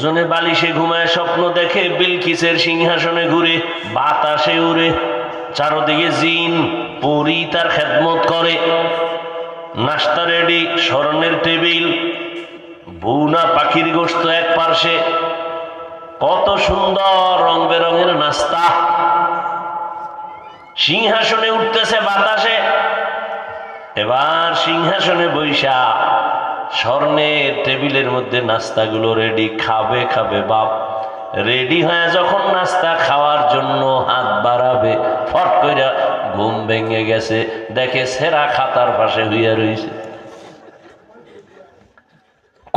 জনে বালিশে ঘুমায় স্বপ্ন দেখে, বিলকিসের সিংহাসনে ঘুরে, বাতাসে উড়ে। চারোদিকে জিন, পরি তার খেদমত করে। নাস্তা রেডি স্মরণের টেবিল। বউনা পাখির গোস্ত এক পার্শ্বে। কত সুন্দর রং বেরঙের নাস্তা। সিংহাসনে উঠতেছে বাতাসে। এবার সিংহাসনে বৈশা স্বর্ণের টেবিলের মধ্যে নাস্তাগুলো রেডি খাবে খাবে বাপ। রেডি হয়ে যখন নাস্তা খাওয়ার জন্য হাত বাড়াবে, ফট করে ঘুম ভেঙে গেছে। দেখে সেরা খাতার পাশে হইয়া রইছে।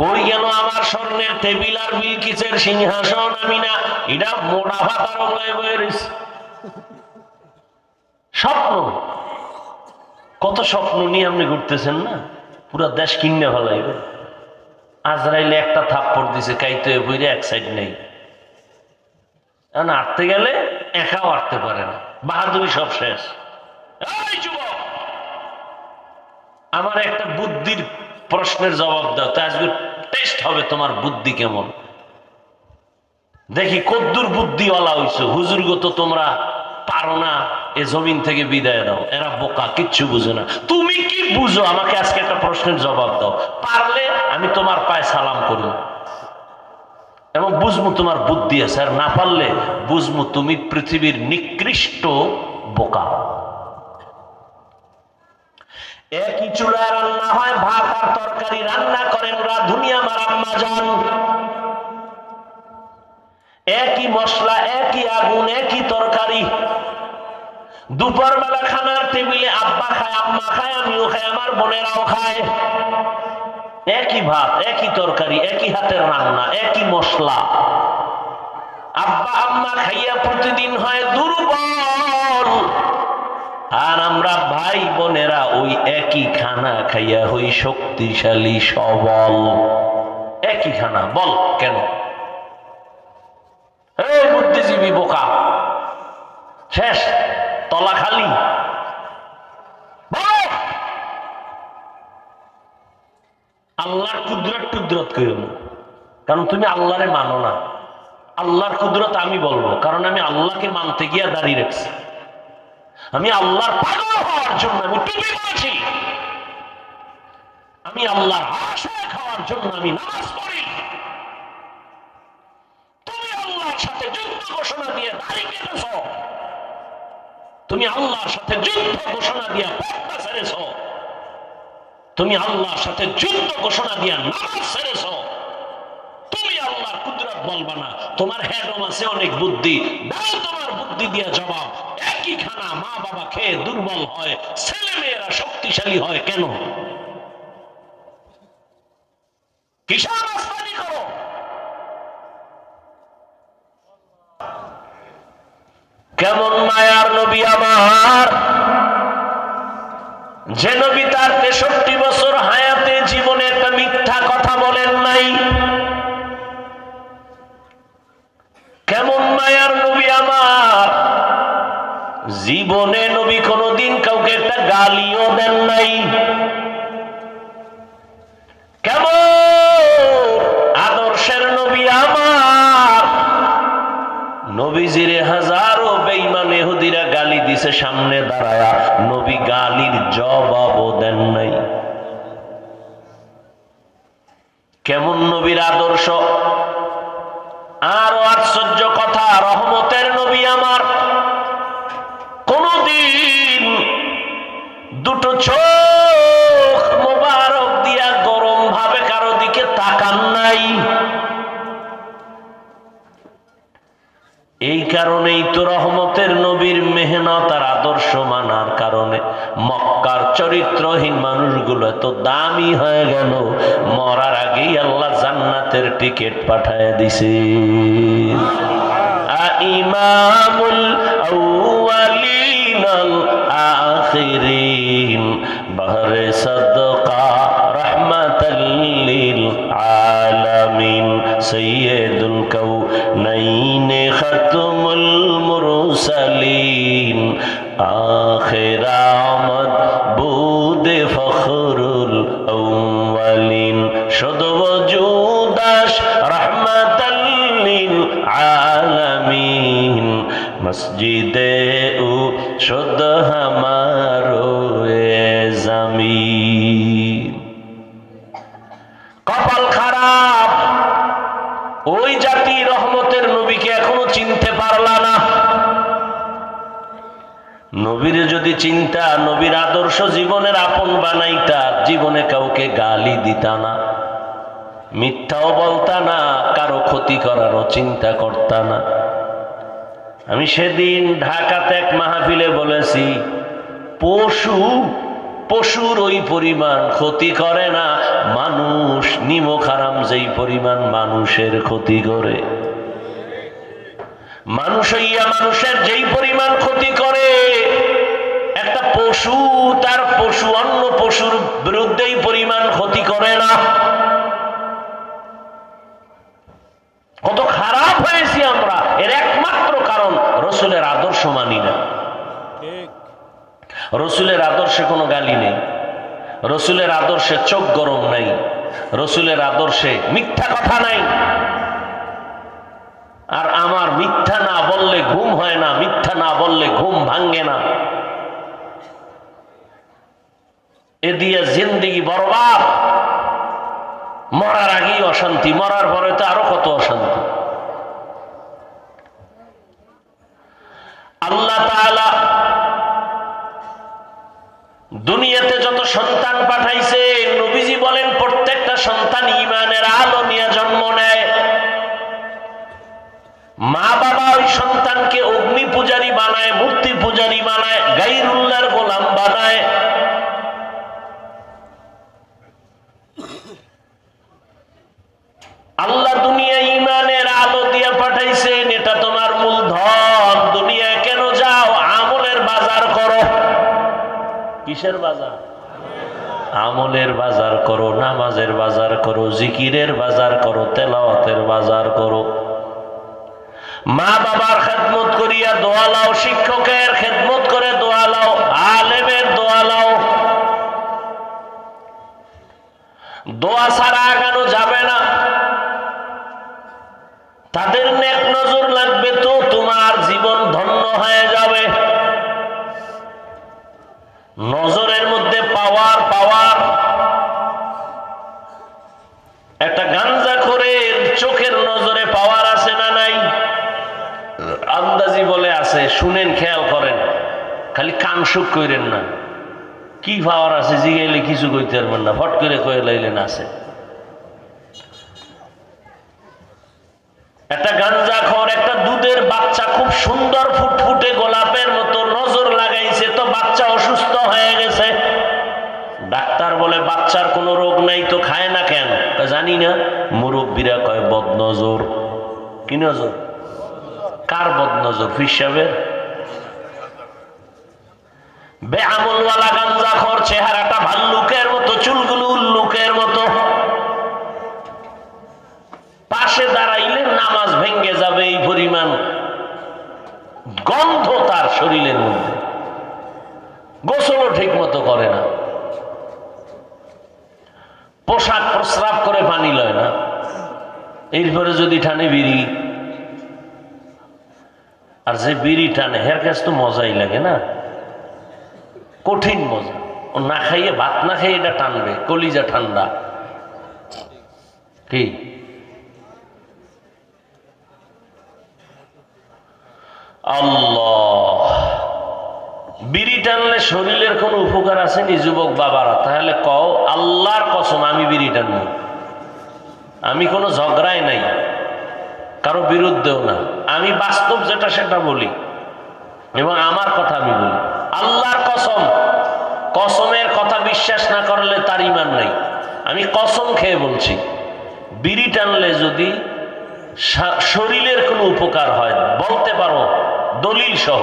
কই গেল আমার স্বর্ণের টেবিল আর বিলকিসের সিংহাসন? আমি না, এটা মোটা ভাতার অঙ্গায় বয়ে রয়েছে স্বপ্ন? কত স্বপ্ন নিয়ে আপনি ঘুরতেছেন না? পুরা দেশ কিনে ফেলাইবে। আজরাইলে একটা থাপ্পড় দিছে, কাইতে বইরে এক সাইড নেই। আটতে গেলে একাও আটতে পারে না। বাহাদুরি সব শেষ। আমার একটা বুদ্ধির প্রশ্নের জবাব দাও, তা আজকে টেস্ট হবে তোমার বুদ্ধি কেমন। দেখি কদ্দুর বুদ্ধিওয়ালা হইছো। হুজুরগো তো তোমরা পারো না, এ জমিন থেকে বিদায় দাও। এরা বোকা, কিচ্ছু বুঝে না। তুমি কি বুঝো? আমাকে আজকে একটা প্রশ্নের জবাব দাও। পারলে আমি তোমার পায়ে সালাম করব। এবং বুঝব তোমার বুদ্ধি আছে, আর না পারলে বুঝব তুমি পৃথিবীর নিকৃষ্ট বোকা। একই চুলায় রান্না হয়, ভাত আর তরকারি রান্না করেন রাধুনি আমার আম্মা যান একই মশলা, একই আগুন, একই তরকারি। দুপুর বেলা খানার টেবিলে আব্বা খায়, আম্মা খায়, আমিও খাই, আমার বোনেরাও খায়। একই ভাত, একই তরকারি, একই হাতের রান্না, একই মশলা। আব্বা, আম্মা খাইয়া প্রতিদিন হয় দুর্বল। আর আমরা ভাই বোনেরা ওই একই খানা খাইয়া হই শক্তিশালী সবল। একই খানা, বল কেন? বুদ্ধিজীবী বোকা। শেষ, তলা খালি। আল্লাহর কুদরত না। কারণ তুমি আল্লাহরে মানো না। আল্লাহর কুদরত আমি বলব, কারণ আমি আল্লাহকে মানতে গিয়া দাঁড়িয়ে রাখছি আমি আল্লাহর পাগল হওয়ার জন্য আমি টুপি আমি আল্লাহর খাওয়ার জন্য আমি নামাজ পড়ি তুমি আল্লাহর সাথে যুদ্ধ ঘোষণা দিয়ে দাঁড়িয়ে কেটেছ তুমি আল্লাহর সাথে যুদ্ধ ঘোষণা দিয়া পর্দা ছেড়েছ তুমি আল্লাহর সাথে যুদ্ধ ঘোষণা দিয়া নামাজ ছেড়েছ তুমি আল্লাহর কুদরত বলবা না, তোমার আছে অনেক বুদ্ধি, দাও তোমার বুদ্ধি দিয়া জবাব। একই খানা মা বাবা খেয়ে দুর্বল হয় ছেলে মেয়েরা শক্তিশালী হয় কেন? কিসের রাস্তানি করো কেমন মায়ার নবী আমার, যে নবী তার তেষট্টি বছর হায়াতে জীবনে একটা মিথ্যা কথা বলেন নাই। কেমন মায়ার নবী আমার, জীবনে নবী কোনদিন কাউকে একটা গালিও দেন নাই। আদর্শের নবী আমার, নবীজিরে হাজারো ইহুদিরা গালি দিছে সামনে দাঁড়ায়া। নবী গালির জবাবও দেন নাই। কেমন নবীর আদর্শ? আরও আশ্চর্য কথা, রহমতের নবী আমার। কোনদিন দুটো চোখ কারণেই তো রহমতের নবীর মেহনত আর আদর্শ মানার কারণে মক্কার চরিত্রহীন মানুষগুলো এত দামি হয়ে গেল। মরার আগেই আল্লাহ জান্নাতের টিকিট পাঠায় দিছে। ইমামুল আল আখিরিন, বহরে সদকা মসজিদে উ শুদ্ধ হামারো এ জামিন। কপাল খারাপ। ওই জাতি রহমতের নবীকে এখনও চিনতে পারলা না। নবীর যদি চিন্তা, নবীর আদর্শ জীবনের আপন বানাইতা, জীবনে কাউকে গালি দিতা না। মিথ্যাও বলতা না, কারও ক্ষতি করারও চিন্তা করতা না। আমি সেদিন ঢাকাতে এক মাহফিলে বলেছি, পশু, পশুর ওই পরিমাণ ক্ষতি করে না, মানুষ নিমক হারাম যেই পরিমাণ মানুষের ক্ষতি করে। মানুষ হইয়া মানুষের যেই পরিমাণ ক্ষতি করে, একটা পশু তার পশু অন্য পশুর বিরুদ্ধেই পরিমাণ ক্ষতি করে না কত খারাপ হয়েছি আমরা এর একমাত্র কারণ রসুলের আদর্শ মানি না রসুলের আদর্শে কোনো গালি নেই। রসুলের আদর্শে চোখ গরম নাই। রসুলের আদর্শে মিথ্যা কথা নাই। আর আমার মিথ্যা না বললে ঘুম হয় না, মিথ্যা না বললে ঘুম ভাঙ্গে না। এ দিয়ে জিন্দিগি বরবাদ। মরার আগেই অশান্তি, মরার পরে তো আরও কত অশান্তি। আল্লাহ তাআলা দুনিয়াতে যত সন্তান পাঠাইছে, নবীজি বলেন, প্রত্যেকটা সন্তান ইমানের আলো নিয়ে জন্ম নেয়। মা বাবা ওই সন্তানকে অগ্নি পূজারী বানায়, মূর্তি পূজারী বানায় গাইরুল্লার গোলাম বানায় আল্লাহ দুনিয়া ইমানের আলো দিয়ে পাঠাইছেন এটা তোমার মূল ধন দুনিয়ায় কেন যাও আমলের বাজার করো কিসের বাজার? আমলের বাজার করো, নামাজের বাজার করো, জিকিরের বাজার করো, তেলাওয়াতের বাজার করো। মা বাবার খেদমত করিয়া দোয়া লাও, শিক্ষকের খেদমত করে দোয়া লাও, আলেমের দোয়া লাও। দোয়া ছাড়া আগানো যাবে না। তাদের নেক নজর লাগবে তো, তোমার জীবন ধন্য হয়ে খালি কান সুখ কইরেন না। কি পাওয়ার আছে, জিগাইলে কিছু কইতে পারবেন না। ফট করে কয়ে লাইলেন আছে। একটা গাঞ্জা খর, একটা দুধের বাচ্চা খুব সুন্দর ফুটফুটে গোলাপের মতো নজর লাগাইছে, তো বাচ্চা অসুস্থ হয়ে গেছে। ডাক্তার বলে, বাচ্চার কোনো রোগ নাই তো খায় না কেন? জানি না। মুরব্বীরা কয়, বদনজর। কি নজর? কার বদনজর? হিসাবে বেআমলওয়ালা গাঞ্জা খর চেহারাটা ভাল্লুকের মতো, চুলগুলো উল্লুকের মতো। পাশে দাঁড়াইলে নামাজ ভেঙ্গে যাবে এই পরিমাণ গন্ধ তার শরীরের মধ্যে। গোসলও ঠিক মতো করে না। পোশাক প্রস্রাব করে পানি লয় না। এরপরে যদি টানে বিড়ি। আর যে বিড়ি টানে হের কাছে তো মজাই লাগে না। কঠিন মজা। ও না খাইয়ে ভাত না খাইয়ে এটা টানবে, কলিজা ঠান্ডা। কি? আল্লাহ। বিড়ি টানলে শরীরের কোনো উপকার আছে নি যুবক বাবারা? তাহলে কও, আল্লাহর কসম, আমি বিড়ি টানব। আমি কোনো ঝগড়াই নাই। কারও বিরুদ্ধেও না। আমি বাস্তব যেটা, সেটা বলি। এবং আমার কথা আমি বলি। আল্লাহর কসম কসমের কথা বিশ্বাস না করলে তার ইমান নাই। আমি কসম খেয়ে বলছি বিড়ি টানলে যদি শরীরের কোনো উপকার হয় বলতে পারো দলিল সহ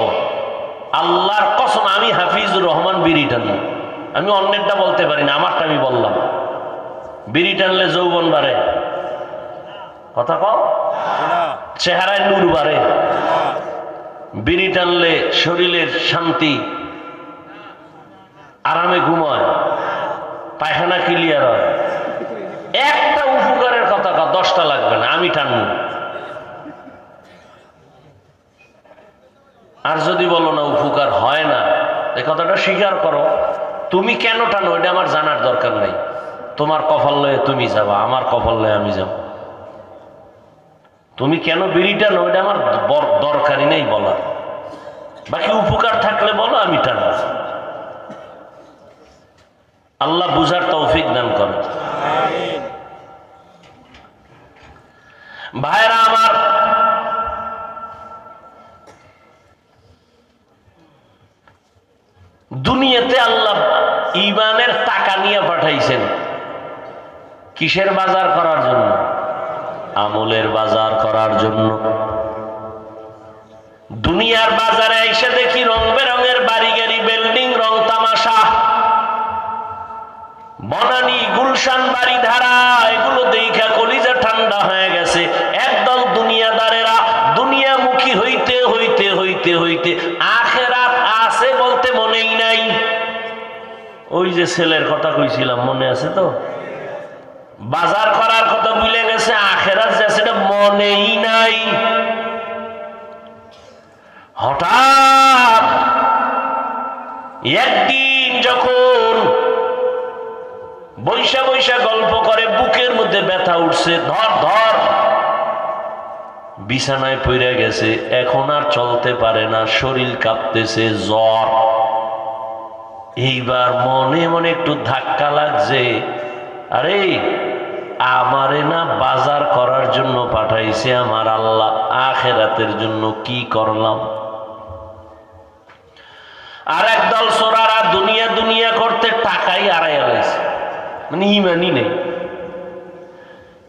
আল্লাহর কসম আমি হাফিজুর রহমান বিড়ি টানি। আমি অন্যেরটা বলতে পারি না আমারটা আমি বললাম। বিড়ি টানলে যৌবন বাড়ে। কথা কও? চেহারায় নূর বাড়ে। বিড়ি টানলে শরীরের শান্তি আরামে ঘুমায়, পায়খানা ক্লিয়ার হয়। একটা উপকারের কথা দশটা লাগবে না, আমি টানবো। আর যদি বলো না, উপকার হয় না, এ কথাটা স্বীকার করো। তুমি কেন টানো, এটা আমার জানার দরকার নাই। তোমার কপাল লয়ে তুমি যাবা, আমার কপাল লয়ে আমি যাব। তুমি কেন বিড়ি টানো, এটা আমার দরকারই নেই বলার। বাকি উপকার থাকলে বলো, আমি টানো আল্লাহ বুঝার তৌফিক দান করে ভাইরা আমার, দুনিয়াতে আল্লাহ ইমানের টাকা নিয়ে পাঠাইছেন। কিসের বাজার করার জন্য? আমলের বাজার করার জন্য। দুনিয়ার বাজারে এসে দেখি রং বেরঙের বাড়ি বনানি গুলশান বাড়ি ধারা এগুলো দেখা কলিজা ঠান্ডা হয়ে গেছে। একদল দুনিয়াদারেরা দুনিয়ামুখী হইতে হইতে হইতে হইতে আখেরাত আছে বলতে মনেই নাই। ওই যে ছেলের কথা কইছিলাম, মনে আছে তো? বাজার করার কথা ভুলে গেছে, আখেরাত যে সেটা মনেই নাই। হঠাৎ একদিন যখন বৈশা বৈশা গল্প করে, বুকের মধ্যে ব্যথা উঠছে, ধর ধর। বিছানায় পড়ে গেছে, এখন আর চলতে পারে না, শরীর কাঁপতেছে, জ্বর। এইবার মনে মনে একটু ধাক্কা লাগছে, আরে, আমারে না বাজার করার জন্য পাঠাইছে আমার আল্লাহ, আখেরাতের জন্য কি করলাম? আর একদল সোরারা দুনিয়া দুনিয়া করতে টাকাই আড়াই মানে ইমানই নেই।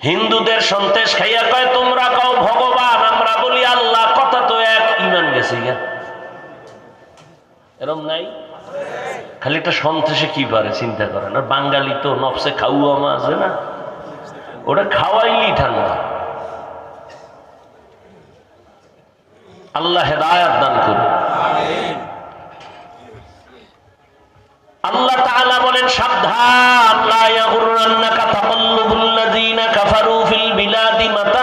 হিন্দুদের সন্তেষ খাইয়া কয়, তোমরা কও ভগবান, আমরা বলি আল্লাহ, কথা তো এক, ইমান গেছে গা এরম নাই? খালি একটা সন্তেষে কি পারে, চিন্তা করেন। আর বাঙালি তো নবসে খাওয়া মা আছে না। ওটা খাওয়াইলি ঠান্ডা। আল্লাহ হেদায়াত দান করুন আল্লাহ তাআলা বলেন সাবধান লা ইয়াগুররান্নাকা তাকাল্লুবুল লাযিনা কাফারু ফিল বিলাদি মাতাউন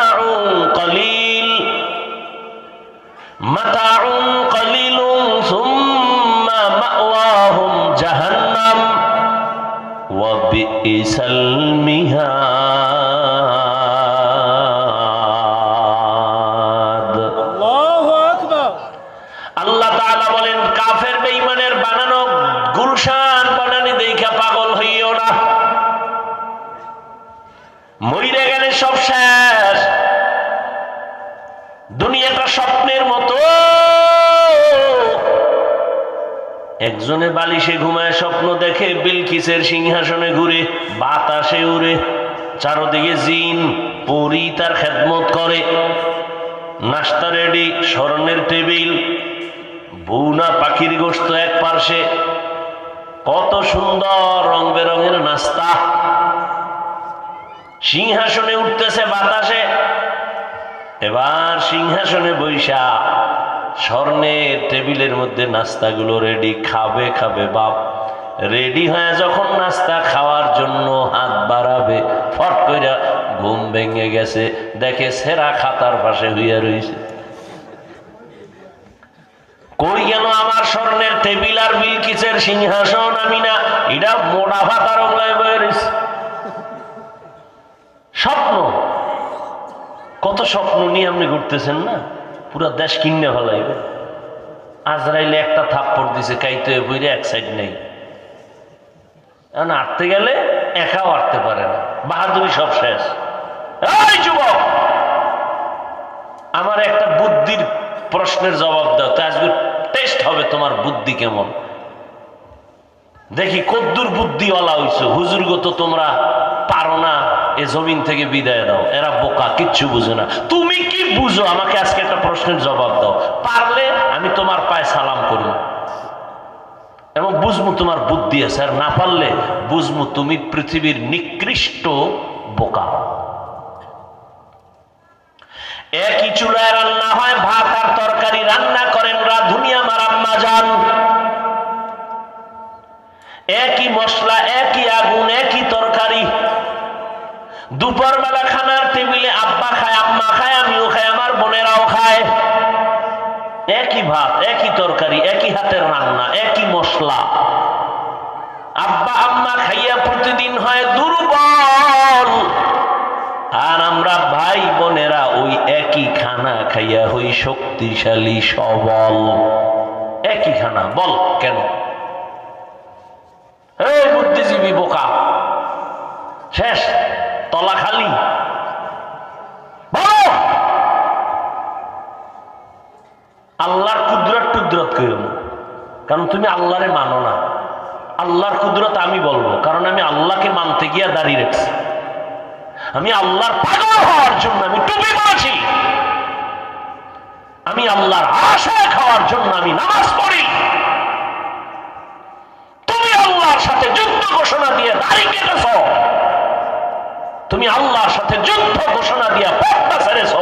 স্বপ্ন দেখে বিলকিসের সিংহাসনে ঘুরে, বাতাসে উড়ে, চারদিকে জিন, পরি তার খেদমত করে। নাস্তা রেডি স্মরণের টেবিল বৌনা পাখির গোস্ত এক পার্শ্বে। কত সুন্দর রং বেরঙের নাস্তা। সিংহাসনে উঠতেছে বাতাসে। এবার সিংহাসনে বৈশা স্বর্ণের টেবিলের মধ্যে নাস্তাগুলো রেডি, খাবে খাবে বাপ। রেডি হয়ে যখন নাস্তা খাওয়ার জন্য হাত বাড়াবে, ফট করে ঘুম ভেঙে গেছে। দেখে সেরা খাতার পাশে হইয়া রইছে। কই গেল আমার স্বর্ণের টেবিল আর বিলকিসের সিংহাসন? আমি না এটা বয়ে রইছে। স্বপ্ন? কত স্বপ্ন নিয়ে আপনি ঘুরতেছেন না? পুরা দেশ কিনে ফেলাইবে। আজরাইলে একটা থাপ্পড় দিছে কাইতে বইরে এক সাইড নেই। এখন আটতে গেলে একাও আটতে পারে না। বাহাদুরি সব শেষ। যুবক! আমার একটা বুদ্ধির প্রশ্নের জবাব দাও, তো আজকে টেস্ট হবে তোমার বুদ্ধি কেমন। দেখি কদ্দুর বুদ্ধিওয়ালা হইছো। হুজুরগত তোমরা পারো না, এ জমিন থেকে বিদায় দাও। এরা বোকা, কিচ্ছু বুঝে না। তুমি কি বুঝো? আমাকে আজকে একটা প্রশ্নের জবাব দাও। পারলে আমি তোমার পায়ে সালাম করব। বুঝব তোমার বুদ্ধি আছে, আর না পারলে বুঝব তুমি পৃথিবীর নিকৃষ্ট বোকা। একই চুলায় রান্না হয়, ভাত আর তরকারি রান্না করেন রাধুনি আমার আম্মা যান একই মশলা, একই আগুন, একই তরকারি। দুপুর বেলা খানার টেবিলে আব্বা খায়, আম্মা খায়, আমিও খাই, আমার বোনেরাও খায় একই ভাত, একই তরকারি, একই হাতের রান্না, একই মশলা। আব্বা আম্মা খাইয়া প্রতিদিন হয় দুর্বল। আর আমরা ভাই বোনেরা ওই একই খানা খাইয়া হই শক্তিশালী সবল। একই খানা, বল কেন? বুদ্ধিজীবী বোকা, শেষ, তলা খালি। আল্লাহর কুদরত টুদরত কেউ কারণ তুমি আল্লাহরে মানো না। আল্লাহর কুদরত আমি বলব, কারণ আমি আল্লাহকে মানতে গিয়া দাঁড়িয়ে রেখেছি আমি আল্লাহর পাগল হওয়ার জন্য আমি টুপি পড়েছি। আমি আল্লাহর আশায় খাওয়ার জন্য আমি নামাজ পড়ি। তুমি আল্লাহর সাথে যুদ্ধ ঘোষণা দিয়ে দাড়ি কেটেছ তুমি আল্লাহর সাথে যুদ্ধ ঘোষণা দিয়া পর্দা ছেড়েছ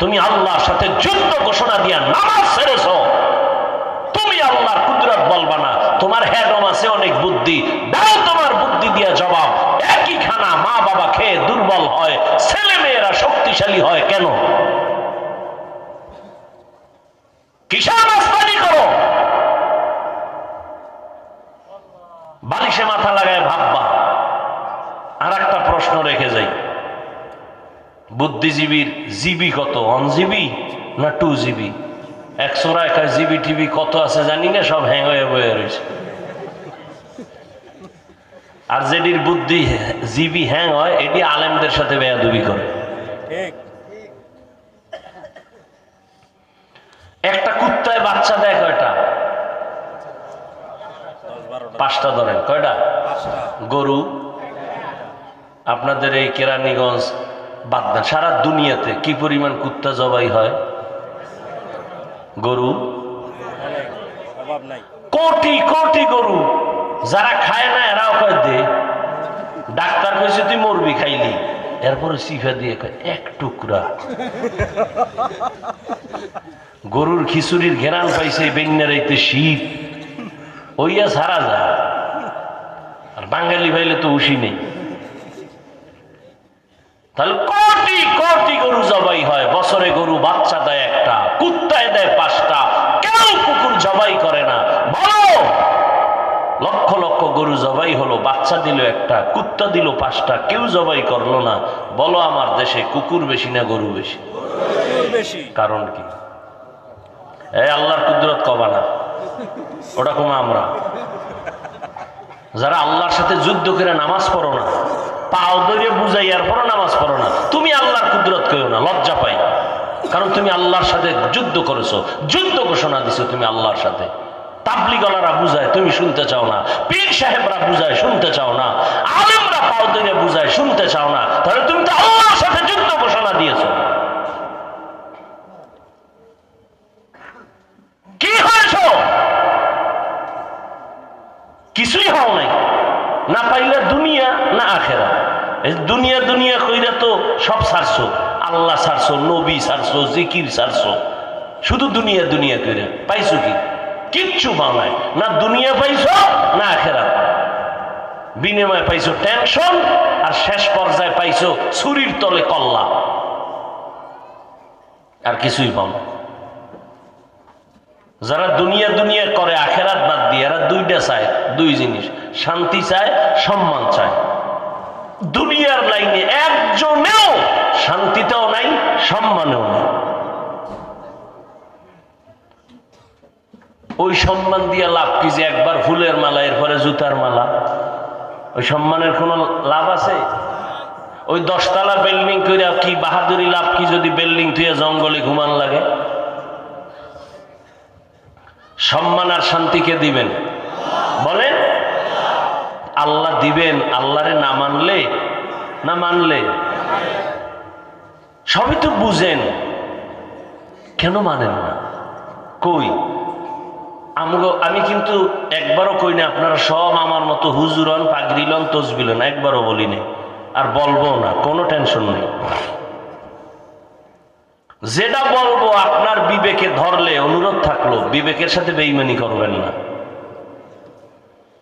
তুমি আল্লাহর সাথে যুদ্ধ ঘোষণা দিয়া নামাজ ছেড়েছ। তুমি আল্লাহর কুদরত বলবা না। তোমার হেডম আছে অনেক বুদ্ধি। দাও তোমার বুদ্ধি দিয়া জবাব। একই খানা মা বাবা খেয়ে দুর্বল হয়, ছেলে মেয়েরা শক্তিশালী হয় কেন? বালিশে মাথা লাগায় ভাববা। আর একটা প্রশ্ন রেখে যাই। বুদ্ধিজীবীর জিবি কত? ওয়ান জিবি না টু জিবি? একশো একা জিবি টিবি কত আছে জানি না সব হ্যাং হয়ে বয়ে রয়েছে। আর যেটির বুদ্ধি জিবি হ্যাং হয় এটি আলেমদের সাথে বেয়াদুবি করে। একটা কুত্তায় বাচ্চা দেয় কয়টা? পাঁচটা ধরেন। কয়টা? গরু। আপনাদের এই কেরানীগঞ্জ বাদ দেন। সারা দুনিয়াতে কি পরিমাণ কুত্তা জবাই হয়? গরু? কোটি কোটি গরু। যারা খায় না এরাও কয় দে। ডাক্তার কইছে তুই মরবি খাইলি। এরপরে সিফা দিয়ে কয় এক টুকরা। গরুর খিচুড়ির ঘেরান পাইছে বেঙ্গার এইতে শীত। ওইয়া সারা যায় আর বাঙালি ভাইলে তো উসি নেই। তাহলে কোটি কোটি গরু জবাই হয় বছরে গরু বাচ্চা দেয় একটা কুত্তায় দেয় পাঁচটা কেউ কুকুর জবাই করে না। বলো! লক্ষ লক্ষ গরু জবাই হলো বাচ্চা দিল একটা কুত্তা দিল পাঁচটা কেউ জবাই করল না। বলো আমার দেশে কুকুর বেশি না গরু বেশি? কারণ কি? এই আল্লাহর কুদরত কবা না। ওটা কমা আমরা। যারা আল্লাহর সাথে যুদ্ধ করে নামাজ পড়ো না পাও ধরে বুঝাইয়ার পরও নামাজ পড়ো না। তুমি আল্লাহর কুদরত কেউ না, লজ্জা পাই কারণ তুমি আল্লাহর সাথে যুদ্ধ করেছ, যুদ্ধ ঘোষণা দিছো তুমি আল্লাহর সাথে। তাবলিগলারা বুঝায়, তুমি শুনতে চাও না। পীর সাহেবরা বুঝায়, শুনতে চাও না। আলেমরা পাও ধরে বুঝায়, শুনতে চাও না। তাহলে তুমি তো আল্লাহর সাথে যুদ্ধ ঘোষণা দিয়েছ। কি হয়েছ? কিছুই হও নাই। না পাইলে দুনিয়া, না আখেরা। দুনিয়া দুনিয়া কইরা তো সব ছাড়ছো আল্লাহ ছাড়ছো নবী ছাড়ছো জিকির ছাড়ছো শুধু দুনিয়া দুনিয়া কইরা। পাইছো কি? কিচ্ছু নাই। না দুনিয়া পাইছো, না আখেরা বিনিময়ে পাইছো টেনশন আর শেষ পর্যায়ে পাইছো ছুরির তলে কল্লা। আর কিছুই পাও যারা দুনিয়া দুনিয়া করে, আখেরাত বাদ দিয়ে, এরা দুইটা চায়, দুই জিনিস। শান্তি চায়, সম্মান চায়। দুনিয়ার লাইনে একজনেও শান্তিতেও নাই, সম্মানেও নাই। ওই সম্মান দিয়ে লাভ কি যে একবার ফুলের মালা, এরপরে জুতার মালা? ওই সম্মানের কোনো লাভ আছে? ওই দশতলা বিল্ডিং করে কি বাহাদুরি লাভ কি যদি বিল্ডিং থুয়ে জঙ্গলে ঘুমান লাগে? সম্মান আর শান্তিকে দিবেন? বলেন। আল্লাহ দিবেন, আল্লাহরে না মানলে? না মানলে? সবই তো বুঝেন। কেন মানেন না? কই? আমি কিন্তু একবারও কই না, আপনারা সব আমার মতো হুজুরন, পাগড়িলন, তসবিলন, একবারও বলিনি আর বলব না, কোনো টেনশন নেই। যেটা বলব, আপনার বিবেকে ধরলে অনুরোধ থাকল, বিবেকের সাথে বেইমানি করবেন না।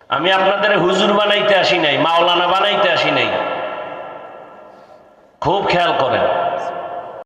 আমি আপনাদের হুজুর বানাইতে আসি নাই মাওলানা বানাইতে আসি নাই। খুব খেয়াল করেন।